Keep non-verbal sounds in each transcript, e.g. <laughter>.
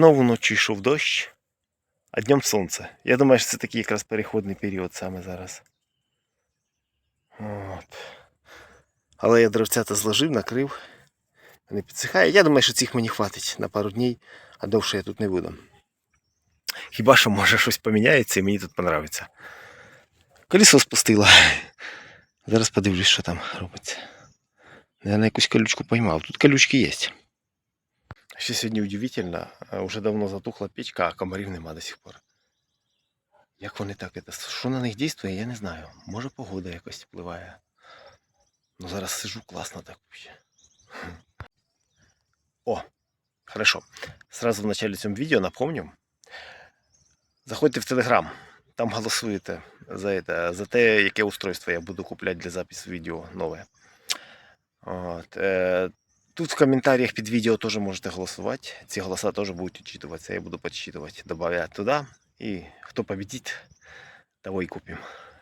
Знову ночі йшов дощ, а днем сонце. Я думаю, що це такий якраз переходний період саме зараз. От. Але я дровцята зложив, накрив. Не підсихає. Я думаю, що цих мені хватить на пару днів, а довше я тут не буду. Хіба що може щось поміняється і мені тут подобається. Колесо спустило. Зараз подивлюсь, що там робиться. Я на якусь колючку поймав. Тут колючки є. Ще сьогодні удивительно, уже давно затухла печка, а комарів нема до сих пор. Як вони так? Що на них дійствує, я не знаю. Може погода якось впливає. Ну зараз сижу класно так. <laughs> О, хорошо. Сразу в начале цього відео напомню. Заходьте в Телеграм. Там голосуєте за, это, за те, яке устройство я буду купляти для запису відео нове. От, е, Тут в комментариях під відео теж можете голосувати. Ці голоса теж будуть учитываться. Я буду подсчитывать, добавлять туди. І хто победит, того і купимо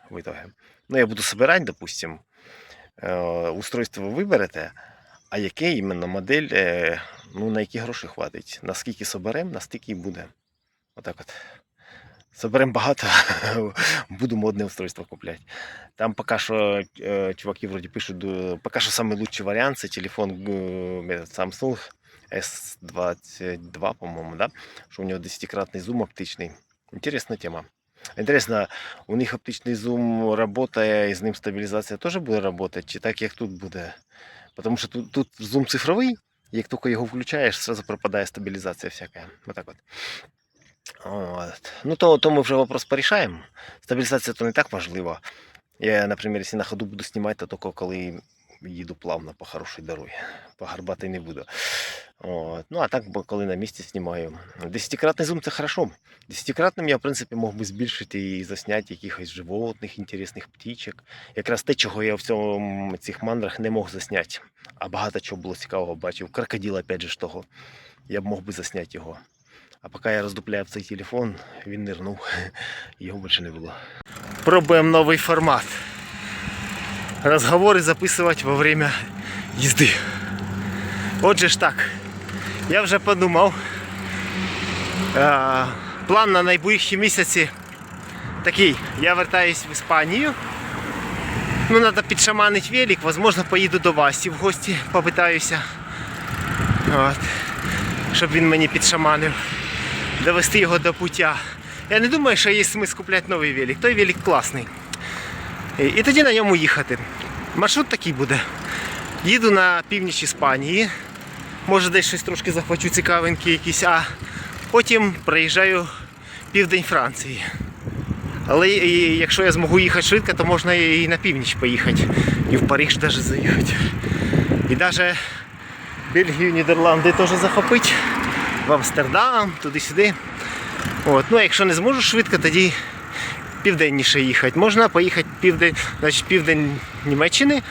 в итоге. Ну, я буду собирать, допустим, е, устройство ви виберете, а яке іменно модель, е, ну, на які гроші хватить. Наскільки соберемо, настільки і буде. Отак от. Соберемо багато, <laughs> буду модне устройство купляти. Там поки що е, чуваки вроді пишуть, поки що лучший варіант це телефон Samsung S22, по-моєму, да? що у нього 10-кратний зум оптичний. Інтересна тема. Інтересно, у них оптичний зум працює, і з ним стабілізація теж буде працювати, чи так як тут буде? Тому що тут, тут зум цифровий, як тільки його включаєш, одразу пропадає стабілізація всяка. Отак от. От. Ну, то, то ми вже вопрос порішаємо. Стабілізація то не так важливо. Я, наприклад, якщо на ходу буду знімати, то тільки коли їду плавно по хорошій дорозі. По не буду. От. Ну, а так, коли на місці знімаю. Десятикратний зум це хорошо. Десятикратним я, в принципі, мог би збільшити і засняти якихось животних, інтересних птічок. Якраз те, чого я в цьому, цих мандрах не мог засняти. А багато чого було цікавого бачив. Крокодил, опять же, того. Я б мог би засняти його. А поки я роздупляв цей телефон, він нирнув. <laughs> Його більше не було. Пробуємо новий формат. Розговори записувати во время їзди. Отже ж так, я вже подумав. План на найближчі місяці такий. Я вертаюсь в Іспанію. Ну, треба підшаманити велик, можливо, поїду до Васі в гості, попитаюся. От. Щоб він мені підшаманив довести його до пуття. Я не думаю, що є смисл купляти новий велик. Той велик класний. І, тоді на ньому їхати. Маршрут такий буде. Їду на північ Іспанії. Може десь щось трошки захвачу цікавенькі якісь, а потім проїжджаю південь Франції. Але і, якщо я зможу їхати швидко, то можна і на північ поїхати. І в Париж навіть заїхати. І навіть Бельгію, Нідерланди теж захопити в Амстердам, туди-сюди. От. Ну, а якщо не зможу швидко, тоді південніше їхати. Можна поїхати південь, значить, південь Німеччини.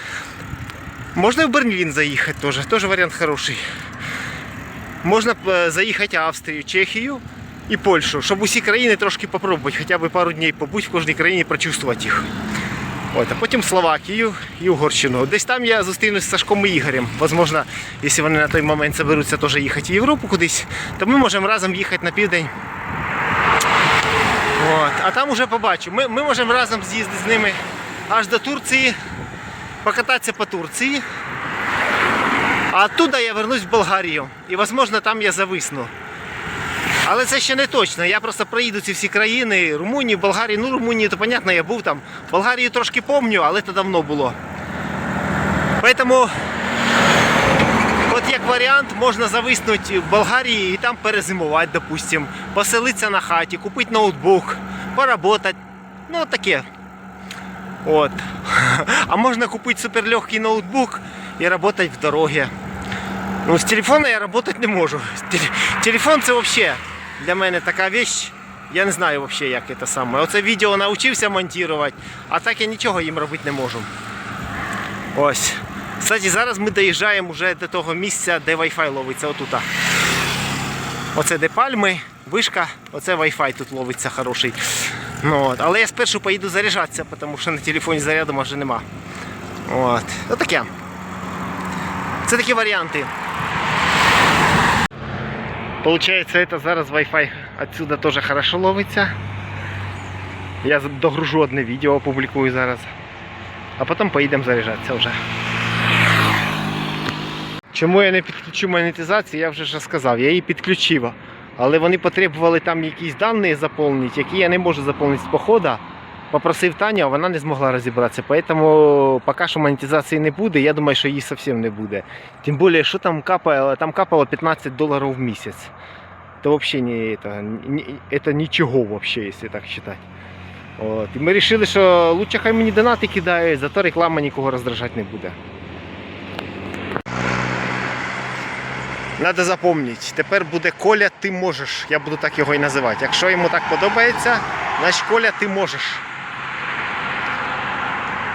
Можна в Берлін заїхати теж. Теж варіант хороший. Можна е, заїхати в Австрію, Чехію і Польщу, щоб усі країни трошки попробувати, хоча б пару днів побути в кожній країні, прочувствувати їх. От, а потім Словакію і Угорщину. Десь там я зустрінусь з Сашком і Ігорем. Возможно, якщо вони на той момент заберуться теж їхати в Європу кудись, то ми можемо разом їхати на південь. От, а там уже побачу. Ми, ми можемо разом з'їздити з ними аж до Турції, покататися по Турції. А оттуда я вернусь в Болгарію. І, можливо, там я зависну. Але це ще не точно. Я просто проїду ці всі країни, Румунію, Болгарію. Ну, Румунію, то понятно, я був там. Болгарію трошки помню, але це давно було. Поэтому, от як варіант, можна зависнути в Болгарії і там перезимувати, допустим, поселитися на хаті, купити ноутбук, поработати. Ну, таке. От. <laughs> А можна купити суперлегкий ноутбук і працювати в дорогі. Ну, з телефона я працювати не можу. Телефон це взагалі для мене така вещь. Я не знаю взагалі, як це саме. Оце відео навчився монтувати, а так я нічого їм робити не можу. Ось. Кстати, зараз ми доїжджаємо вже до того місця, де Wi-Fi ловиться отута. Оце де пальми, вишка, оце Wi-Fi тут ловиться хороший. Ну, от. Але я спершу поїду заряджатися, тому що на телефоні заряду майже нема. От. Отаке. Це такі варіанти. Получається, це зараз Wi-Fi отсюда теж хорошо ловиться. Я догружу одне відео, опублікую зараз. А потім поїдемо заряджатися вже. Чому я не підключу монетизацію, я вже ж сказав, я її підключив. Але вони потребували там якісь дані заповнити, які я не можу заповнити з походу. Попросив Таню, а вона не змогла розібратися. Тому поки що монетизації не буде, я думаю, що її зовсім не буде. Тим більше, що там капало, там капало 15 доларів в місяць. То взагалі не, это, не, это нічого, вообще, якщо так вважати. От. І ми вирішили, що лучше хай мені донати кидають, зато реклама нікого роздражати не буде. Надо запомнити, тепер буде Коля, ти можеш. Я буду так його і називати. Якщо йому так подобається, значить Коля, ти можеш.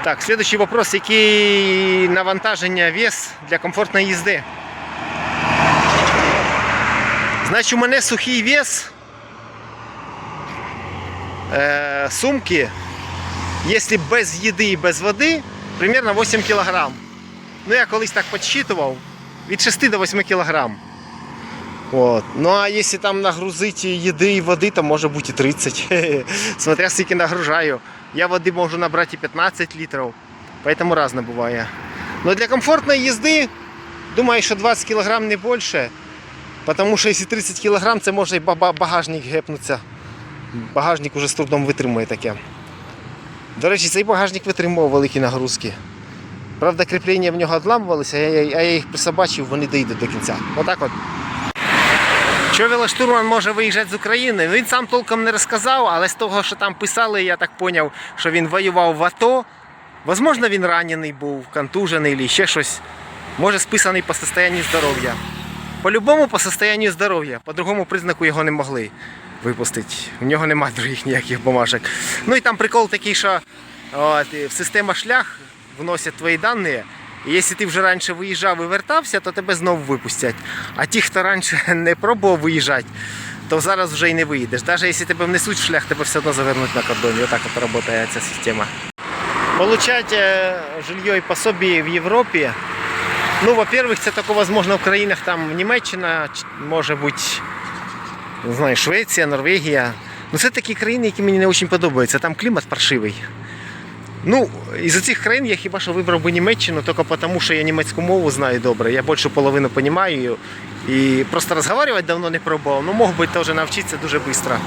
Так, следующий вопрос, який навантаження вес для комфортної їзди. Значить, у мене сухий вес е, сумки, якщо без їди і без води, примерно 8 кг. Ну, я колись так підсчитував, від 6 до 8 кг. От. Ну а якщо там нагрузити їди і води, то може бути і 30. <laughs> Смотря скільки нагружаю. Я води можу набрати і 15 літрів. Поэтому різне буває. Но для комфортної їзди, думаю, що 20 кг не більше. Потому що якщо 30 кг, це може і багажник гепнутися. Багажник уже з трудом витримує таке. До речі, цей багажник витримував великі нагрузки. Правда, кріплення в нього відламувалися, а я їх присобачив, вони доїдуть до кінця. Отак от. Що велоштурман може виїжджати з України? Він сам толком не розказав, але з того, що там писали, я так зрозумів, що він воював в АТО. Возможно, він ранений був, контужений або ще щось. Може списаний по состоянню здоров'я. По-любому по состоянню здоров'я, по другому признаку його не могли випустити. У нього немає других ніяких бумажок. Ну і там прикол такий, що от, в система шлях вносять твої дані. І якщо ти вже раніше виїжджав і вертався, то тебе знову випустять. А ті, хто раніше <laughs> не пробував виїжджати, то зараз вже і не виїдеш. Навіть якщо тебе внесуть в шлях, тебе все одно завернуть на кордоні. Отак от працює ця система. Получать е, жилье і пособие в Європі. Ну, во-первых, це таке возможно в країнах там Німеччина, може бути, не знаю, Швеція, Норвегія. Ну, це такі країни, які мені не дуже подобаються. Там клімат паршивий. Ну, із цих країн я хіба що вибрав би Німеччину, тільки тому, що я німецьку мову знаю добре. Я більшу половину розумію. І просто розмовляти давно не пробував. Ну, мог би теж навчитися дуже швидко.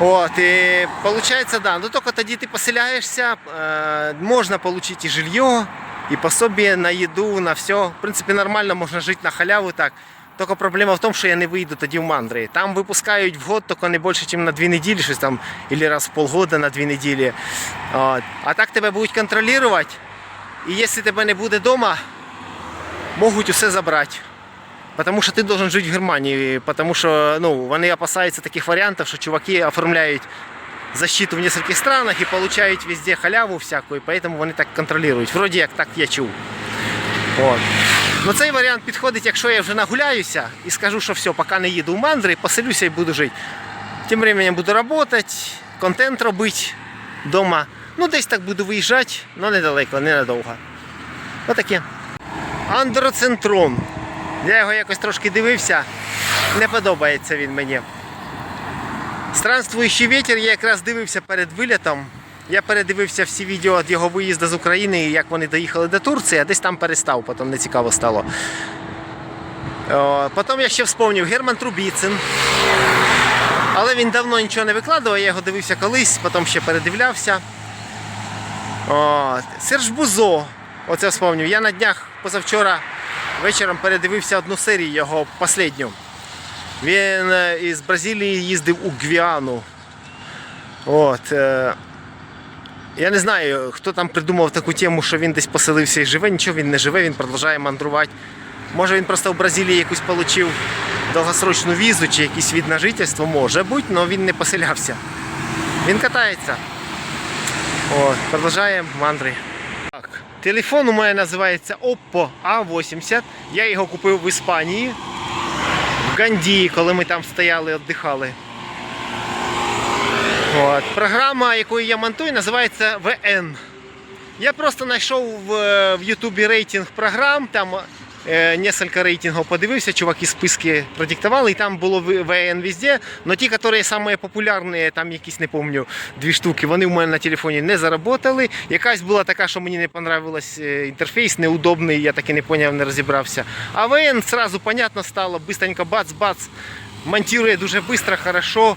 От, і виходить, да. Ну тільки тоді ти поселяєшся, е, можна отримати і жилье, і пособие на їду, на все. В принципі, нормально можна жити на халяву так. Тільки проблема в тому, що я не вийду тоді в мандри. Там випускають в год тільки не більше, ніж на дві неділі, щось там, або раз в полгода на дві неділі. От. А так тебе будуть контролювати. І якщо тебе не буде вдома, можуть усе забрати. Потому що ти должен жити в Германії, потому що ну, вони опасаються таких варіантів, що чуваки оформляють защиту в нескольких странах і получають везде халяву всяку, і поэтому вони так контролюють. Вроді як так я чув. От. Ну цей варіант підходить, якщо я вже нагуляюся і скажу, що все, поки не їду в мандри, поселюся і буду жити. Тим временем буду працювати, контент робити вдома. Ну, десь так буду виїжджати, але недалеко, ненадовго. Отаке. Андроцентрон. Я його якось трошки дивився, не подобається він мені. Странствуючий вітер я якраз дивився перед вилітом. Я передивився всі відео від його виїзду з України і як вони доїхали до Турції, а десь там перестав, потім не цікаво стало. Потім я ще вспомнив Герман Трубіцин. Але він давно нічого не викладував, я його дивився колись, потім ще передивлявся. О, Серж Бузо. Оце вспомнив. Я на днях позавчора вечором передивився одну серію його останню. Він е, із Бразилії їздив у Гвіану. От. Я не знаю, хто там придумав таку тему, що він десь поселився і живе. Нічого він не живе, він продовжує мандрувати. Може він просто в Бразилії якусь отримав довгосрочну візу чи якийсь від на жительство, може бути, але він не поселявся. Він катається. От, продовжуємо мандри. Так, телефон у мене називається Oppo A80. Я його купив в Іспанії, в Гандії, коли ми там стояли, віддихали. От. Програма, якою я монтую, називається VN. Я просто знайшов в, в Ютубі рейтинг програм, там е, несколько рейтингів подивився, чуваки списки продиктували, і там було ВН везде, але ті, які популярні, там якісь, не пам'ятаю, дві штуки, вони в мене на телефоні не заработали. Якась була така, що мені не понравилась е, інтерфейс, неудобний, я так і не поняв, не розібрався. А ВН сразу понятно стало, быстренько бац-бац, монтирує дуже швидко, хорошо.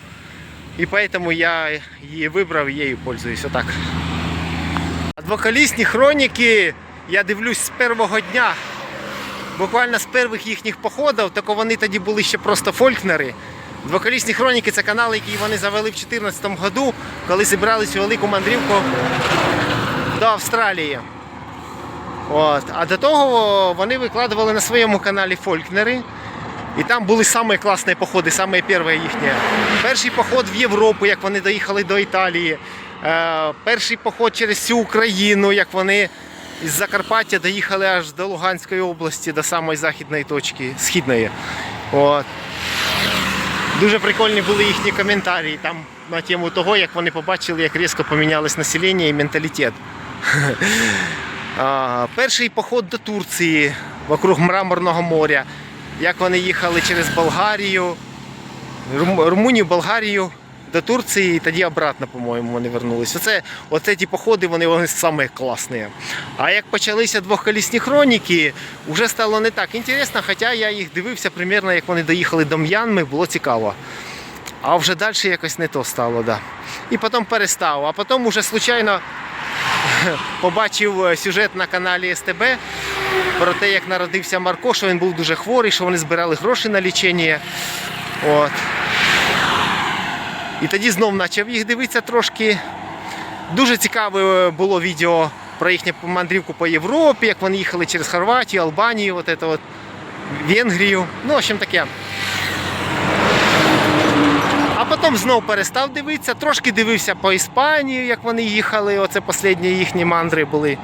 І поэтому я її вибрав, її пользуюсь. Отак. Двоколісні хроніки я дивлюсь з першого дня. Буквально з перших їхніх походів, так вони тоді були ще просто фолькнери. Двоколісні хроніки це канал, який вони завели в 2014 году, коли зібрались у велику мандрівку до Австралії. От. А до того вони викладували на своєму каналі Фолькнери. І там були самі класні походи, саме перше їхнє. Перший поход в Європу, як вони доїхали до Італії. Е, перший поход через всю Україну, як вони із Закарпаття доїхали аж до Луганської області, до самої західної точки, східної. От. Дуже прикольні були їхні коментарі там на тему того, як вони побачили, як різко помінялось населення і менталітет. <laughs> Перший поход до Турції вокруг Мраморного моря. Як вони їхали через Болгарію, Румунію, Болгарію до Турції і тоді обратно, по-моєму, вони вернулись. Оце, оце ті походи, вони, вони самі класні. А як почалися двохколісні хроніки, вже стало не так інтересно, хоча я їх дивився примерно, як вони доїхали до М'янми, було цікаво. А вже далі якось не то стало, да. І потім перестав. А потім уже случайно <laughs> побачив е, сюжет на каналі СТБ про те, як народився Марко, що він був дуже хворий, що вони збирали гроші на лічення. От. І тоді знов почав їх дивитися трошки. Дуже цікаве було відео про їхню мандрівку по Європі, як вони їхали через Хорватію, Албанію, от от, Венгрію. Ну, в общем таке. Потім знов перестав дивитися, трошки дивився по Іспанії, як вони їхали. Оце останні їхні мандри були.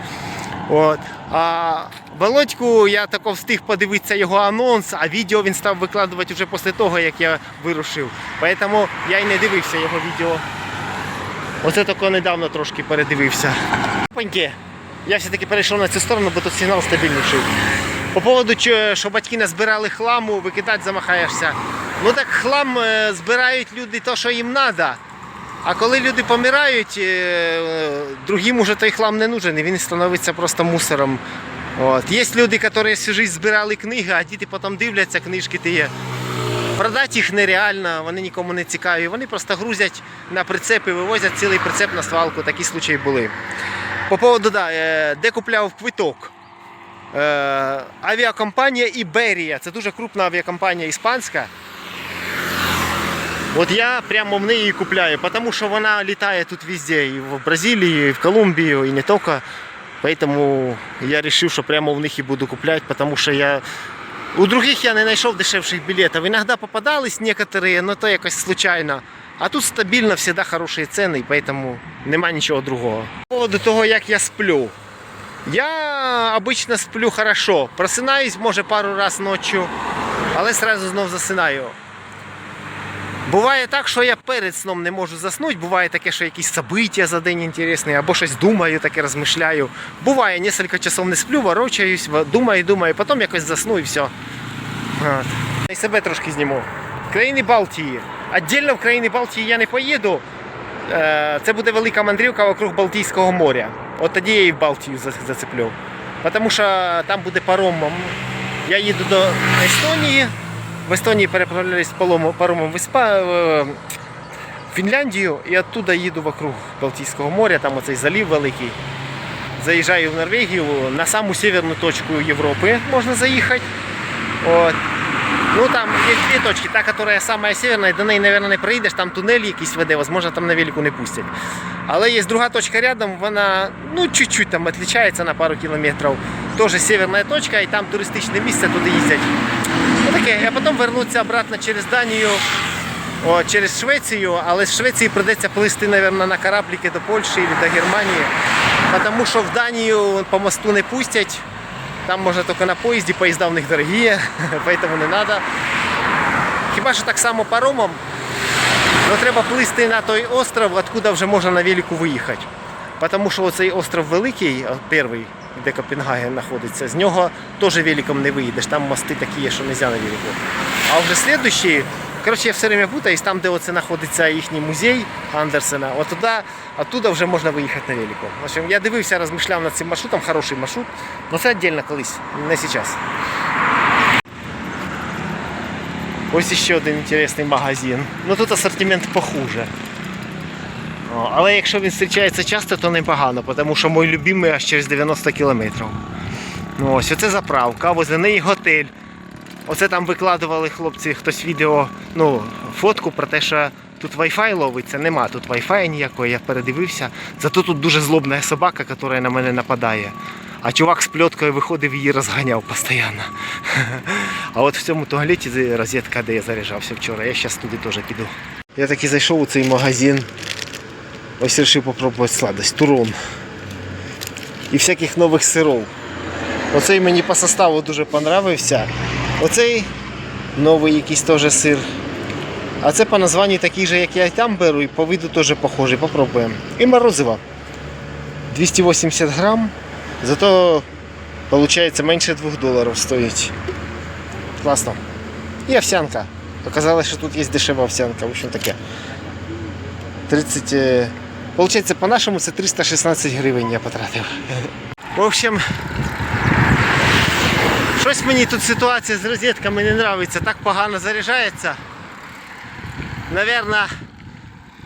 От. А Володьку я тако встиг подивитися його анонс, а відео він став викладувати вже після того, як я вирушив. Тому я й не дивився його відео. Оце тако недавно трошки передивився. Опаньки, Я все-таки перейшов на цю сторону, бо тут сигнал стабільніший. По поводу, що батьки назбирали хламу, викидати замахаєшся. Ну так хлам е, збирають люди то, що їм треба. А коли люди помирають, е, другим уже той хлам не нужен, і він становиться просто мусором. От. Є люди, які всю життя збирали книги, а діти потім дивляться книжки ті. Продати їх нереально, вони нікому не цікаві. Вони просто грузять на прицепи, вивозять цілий прицеп на свалку. Такі случаї були. По поводу, да, е, де купляв квиток. Е, Авіакомпанія Іберія. Це дуже крупна авіакомпанія іспанська. От я прямо в неї і купляю, тому що вона літає тут везде, і в Бразилії, і в Колумбію, і не тільки. Поэтому я вирішив, що прямо в них і буду купляти, тому що я. У других я не знайшов дешевших білетів. Іноді попадались некоторые, но то якось случайно. А тут стабільно завжди хороші ціни, і поэтому нема нічого другого. По поводу того, як я сплю. Я обычно сплю хорошо. Просинаюсь, може, пару раз ночью, але сразу знов засинаю. Буває так, що я перед сном не можу заснути. Буває таке, що якісь события за день інтересні, або щось думаю, таке розмишляю. Буває, кілька часов не сплю, ворочаюсь, думаю, думаю, потім якось засну і все. От. І себе трошки зніму. Країни Балтії. Отдельно в країни Балтії я не поїду. Е, Це буде велика мандрівка вокруг Балтійського моря. От тоді я і в Балтію зацеплю. Тому що там буде паром. Я їду до Естонії. В Естонії переправляюсь паромом в Іспа... е, в Фінляндію і оттуда їду вокруг Балтійського моря, там оцей залів великий. Заїжджаю в Норвегію на саму северну точку Європи можна заїхати. От. Ну там є дві точки. Та, яка самая северна, до неї, мабуть, не приїдеш, там тунель якийсь веде, возможно, там на велику не пустять. Але є друга точка рядом, вона ну, чуть-чуть там відрізняється на пару кілометрів. Теж северна точка, і там туристичне місце, туди їздять. Ну, таке, а потім вернутися обратно через Данію, о, через Швецію, але з Швеції прийдеться плисти, мабуть, на корабліки до Польщі або до Германії. Тому що в Данію по мосту не пустять. Там можна тільки на поїзді, поїзда в них дорогі, <laughs> поэтому не треба. Хіба що так само паромом, але треба плисти на той остров, откуда вже можна на велику виїхати. Тому що цей остров великий, перший, де Копенгаген знаходиться, з нього теж великом не виїдеш. Там мости такі що не можна на велику. А вже слідуючий, коротше, я все время путаюсь, там, де оце знаходиться їхній музей Андерсена, от туди, оттуда вже можна виїхати на велику. В общем, я дивився, розмишляв над цим маршрутом, хороший маршрут, але це віддільно колись, не зараз. Ось ще один інтересний магазин. Ну тут асортимент похуже. Але якщо він зустрічається часто, то непогано, тому що мій любимий аж через 90 кілометрів. Ось оце заправка, возле неї готель. Оце там викладували хлопці хтось відео, ну, фотку про те, що тут Wi-Fi ловиться, нема тут Wi-Fi ніякого, я передивився. Зато тут дуже злобна собака, яка на мене нападає. А чувак з пльоткою виходив і її розганяв постійно. <laughs> А от в цьому туалеті розетка, де я заряджався вчора, я зараз туди теж піду. Я таки зайшов у цей магазин. Ось вирішив попробувати сладость. Турон. І всяких нових сиров. Оцей мені по составу дуже понравився. Оцей новий якийсь теж сир. А це по названню такий же, як я там беру, і по виду теж похожий. Попробуємо. І морозиво. 280 грам. Зато виходить менше 2 доларів стоїть. Класно. І овсянка. Оказалось, що тут є дешева овсянка. В общем таке. 30. е, Получається, по-нашому це 316 гривень я потратив. <laughs> В общем, щось мені тут ситуація з розетками не подобається. Так погано заряджається. Наверно,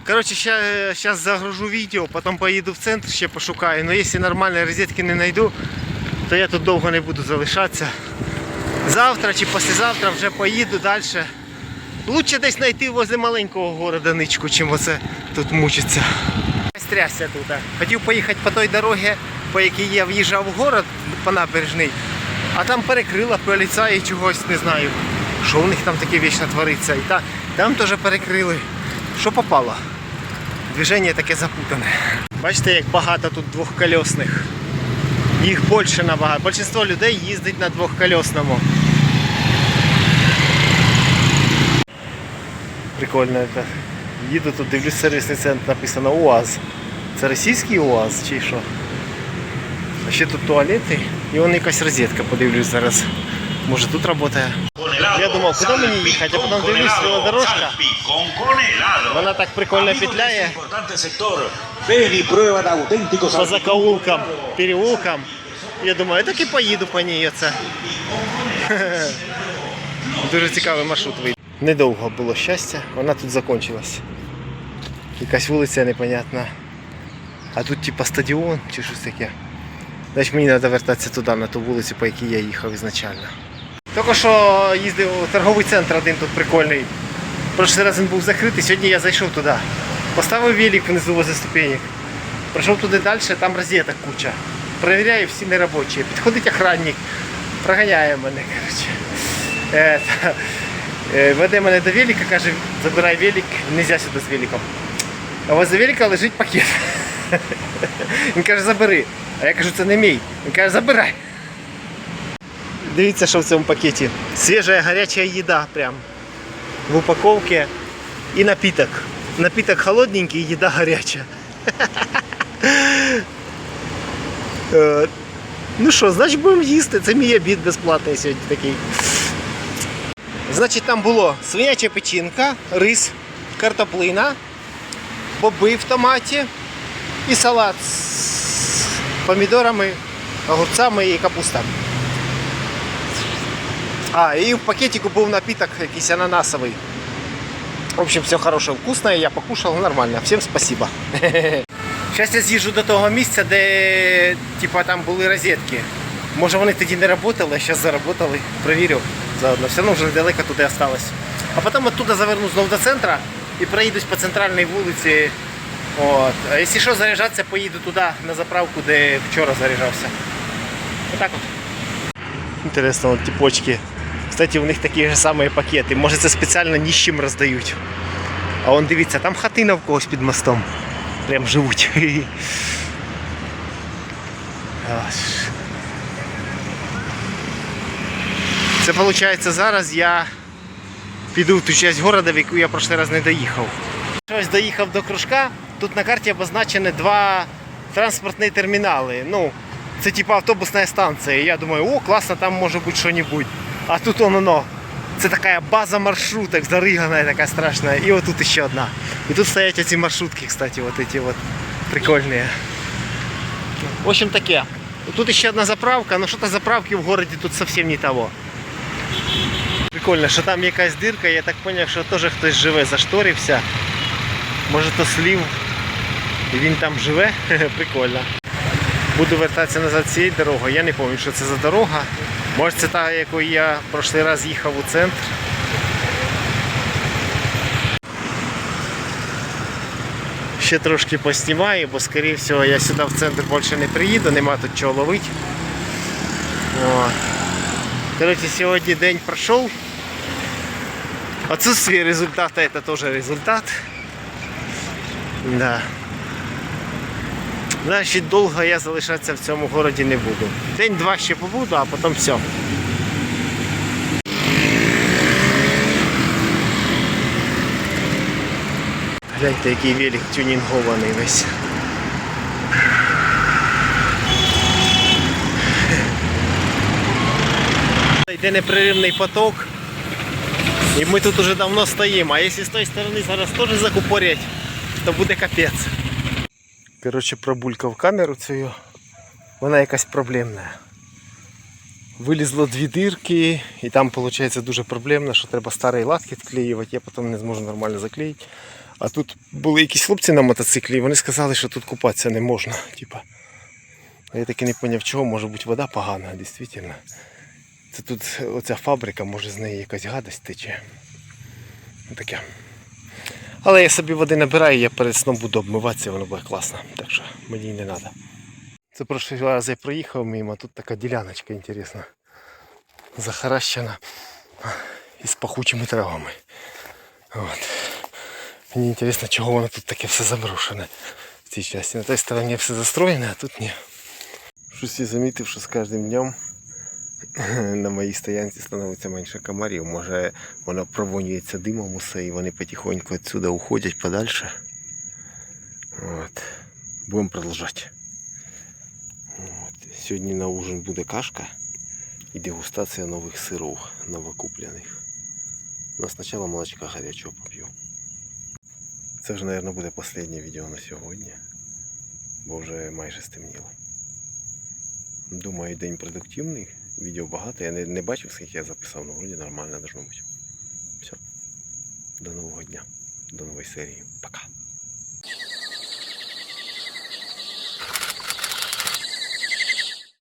короче, сейчас загружу видео, потом поїду в центр ще пошукаю. Но якщо нормальної розетки не знайду, то я тут довго не буду залишатися. Завтра чи післязавтра вже поїду далі. Лучше десь знайти возле маленького города ничку, чим оце тут мучиться. Стрясся тут. Хотів поїхати по той дорозі, по якій я в'їжджав в город по набережній, а там перекрила поліцаї чогось, не знаю. Що у них там таке вічно твориться. І та, там теж перекрили. Що попало? Движення таке запутане. Бачите, як багато тут двохколісних. Їх більше набагато. Більшість людей їздить на двохколісному. Прикольно це. Їду тут, дивлюсь сервісний центр, написано УАЗ. Це російський УАЗ чи що? А ще тут туалети і вон якась розетка, подивлюсь зараз. Може тут працює. Я думав, куди мені їхати, а потім дивлюсь, велодорожка. Вона так прикольно петляє по закоулкам, переулкам. Я думаю, я так і поїду по ній оце. <laughs> Дуже цікавий маршрут вийде. Недовго було щастя, вона тут закінчилась. Якась вулиця непонятна. А тут типа стадіон чи щось таке. Значить мені треба вертатися туди, на ту вулицю, по якій я їхав ізначально. Тільки що їздив у торговий центр один тут прикольний. Прошлий раз він був закритий, сьогодні я зайшов туди. Поставив велик внизу возле ступенек. Пройшов туди далі, там розеток куча. Перевіряю, всі неробочі. Підходить охранник, проганяє мене. Коротше. Е, е, Веде мене до велика, каже, забирай велик, нельзя сюди з великом. А возле велика лежить пакет. <laughs> Він каже, забери. А я кажу, це не мій. Він каже, забирай. Дивіться, що в цьому пакеті. Свіжа гаряча їда прям. В упаковці і напиток. Напиток холодненький, їда гаряча. <laughs> Е, Ну що, значить будемо їсти. Це мій обід безплатний сьогодні такий. Значить, там було свиняча печінка, рис, картоплина, боби в томаті і салат з помідорами, огурцями і капуста. А, і в пакетику був напиток якийсь ананасовий. В общем, все хорошее, вкусное, я покушал нормально. Всем спасибо. <laughs> Зараз я з'їжджу до того місця, де типа, там були розетки. Може вони тоді не працювали, а зараз заработали. Провірю заодно. Все одно вже недалеко туди осталось. А потім оттуда заверну знову до центру і проїдусь по центральній вулиці. От. А якщо що, заряджатися, поїду туди на заправку, де вчора заряджався. Отак от. Інтересно, от типочки. Кстати, у них такі ж самі пакети. Може це спеціально ніщим роздають. А он дивіться, там хатина в когось під мостом. Прям живуть. <laughs> Це виходить зараз я піду в ту часть города, в яку я прошлий раз не доїхав. Щось доїхав до кружка. Тут на карті обозначені два транспортні термінали. Ну, Це типа автобусна станція. І я думаю, о, класно, там може бути що-небудь. А тут воно, воно. Це така база маршруток, заригана така страшна. І отут ще одна. І тут стоять эти маршрутки, кстати, вот эти вот прикольные. В общем таке. Тут еще одна заправка, но что-то заправки в городе тут совсем не того. Прикольно, що там якась дирка, я так зрозумів, що теж хтось живе, зашторився. Може то слів. І він там живе. <laughs> Прикольно. Буду вертатися назад цією дорогою. Я не пам'ятаю, що це за дорога. Може це та, якою я в прошлий раз їхав у центр. Ще трошки поснімаю, бо скоріше всього я сюди в центр більше не приїду, нема тут чого ловити. О. Короче, сьогодні день пройшов. Отсутствие результата это тоже результат. Да. Значить, довго я залишатися в цьому городі не буду. День-два ще побуду, а потім все. Гляньте, який велик тюнінгований весь. Йде непреривний поток. І ми тут уже давно стоїмо. А якщо з тої сторони зараз теж закупорять, то буде капець. Коротше, пробулькав камеру цю. Вона якась проблемна. Вилізло дві дирки, і там виходить дуже проблемно, що треба старі латки відклеювати, я потім не зможу нормально заклеїти. А тут були якісь хлопці на мотоциклі, і вони сказали, що тут купатися не можна. Типа. Я таки не зрозумів, чого може бути вода погана, дійсно. Це тут оця фабрика, може з неї якась гадость тече. Таке. Але я собі води набираю, я перед сном буду обмиватися, воно буде класно. Так що мені не треба. Це прошлий раз я проїхав мимо, тут така діляночка інтересна. Захаращена із пахучими травами. От. Мені інтересно, чого воно тут таке все заброшене в цій часті. На той стороні все застроєне, а тут ні. Щось я замітив, що з кожним днем <laughs> на моїй стоянці становиться менше комарів. Може воно провонюється димом усе і вони потихоньку відсюди уходять подальше. От. Будемо продовжувати. От. Сьогодні на ужин буде кашка і дегустація нових сиров новокуплених. Но спочатку молочка гарячого поп'ю. Це вже, мабуть, буде останнє відео на сьогодні, бо вже майже стемніло. Думаю, день продуктивний. Відео багато. Я не, не бачив, скільки я записав, але вроді нормально должно бути. Все. До нового дня. До нової серії. Пока.